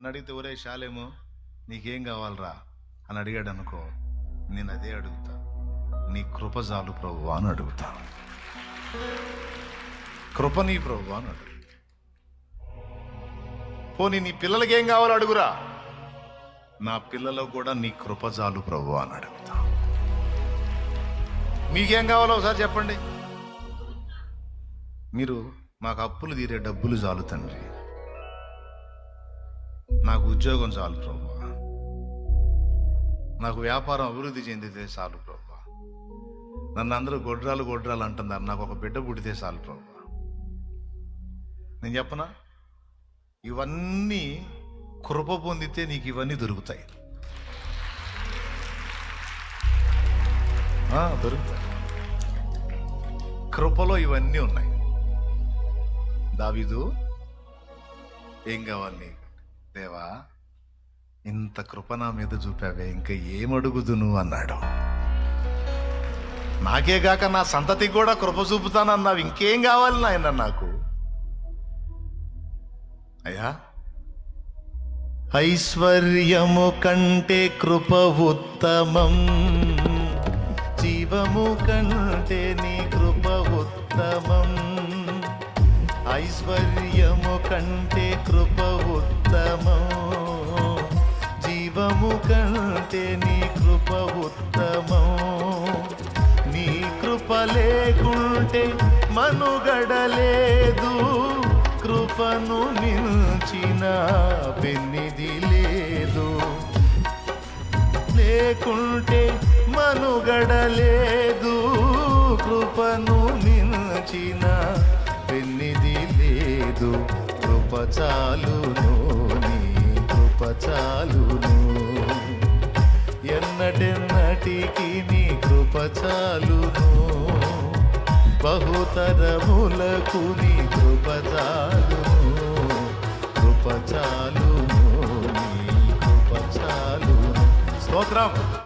అని అడిగితే ఒరే శాలేమో నీకేం కావాలరా? అని అడిగాడు అనుకో నేను అదే అడుగుతా. నీ కృప చాలు ప్రభు అని అడుగుతా. కృప నీ ప్రభు అని అడుగు. పోనీ నీ పిల్లలకి ఏం కావాలో అడుగురా. నా పిల్లలకు కూడా నీ కృప చాలు ప్రభు అని అడుగుతా. మీకేం కావాలో ఒకసారి చెప్పండి. మీరు మాకు అప్పులు తీరే డబ్బులు చాలు తండ్రి. నాకు ఉద్యోగం చాలు ప్రభా. నాకు వ్యాపారం అభివృద్ధి చెందితే చాలు ప్రభా. నన్ను అందరూ గొడ్రాలు గొడ్రాలు అంటున్నారు. నాకు ఒక బిడ్డ పుడితే చాలు ప్రభా. నేను చెప్పనా? ఇవన్నీ కృప పొందితే నీకు ఇవన్నీ దొరుకుతాయి. దొరుకుతాయి. కృపలో ఇవన్నీ ఉన్నాయి. దావిదు ఏం కావాలి నీకు? దేవా ఇంత కృప నా మీద చూపావే ఇంకా ఏమడుగుదును అన్నాడు. నాకే కాక నా సంతతికి కూడా కృప చూపుతానన్నావు ఇంకేం కావాలి నాయన నాకు? అయ్యా ఐశ్వర్యము కంటే కృప ఉత్తమం. జీవము కంటే నీ కృప ఉత్తమం. ఐశ్వర్యము కంటే కృప ఉత్తమం. జీవము కంటే నీ కృప ఉత్తమం. నీ కృప లేకుంటే మనుగడలేదు. కృపను మించిన పెన్నిది లేదు. లేకుంటే మనుగడలేదు. కృపను మించిన పెన్నిది లేదు. కృప చాలును నీ కృప ఎన్నటెన్నటికి నీ కృపచాలును బహుతరములకు నీ కృపచాలును కృపచాలును నీ కృపచాలును స్తోత్రం.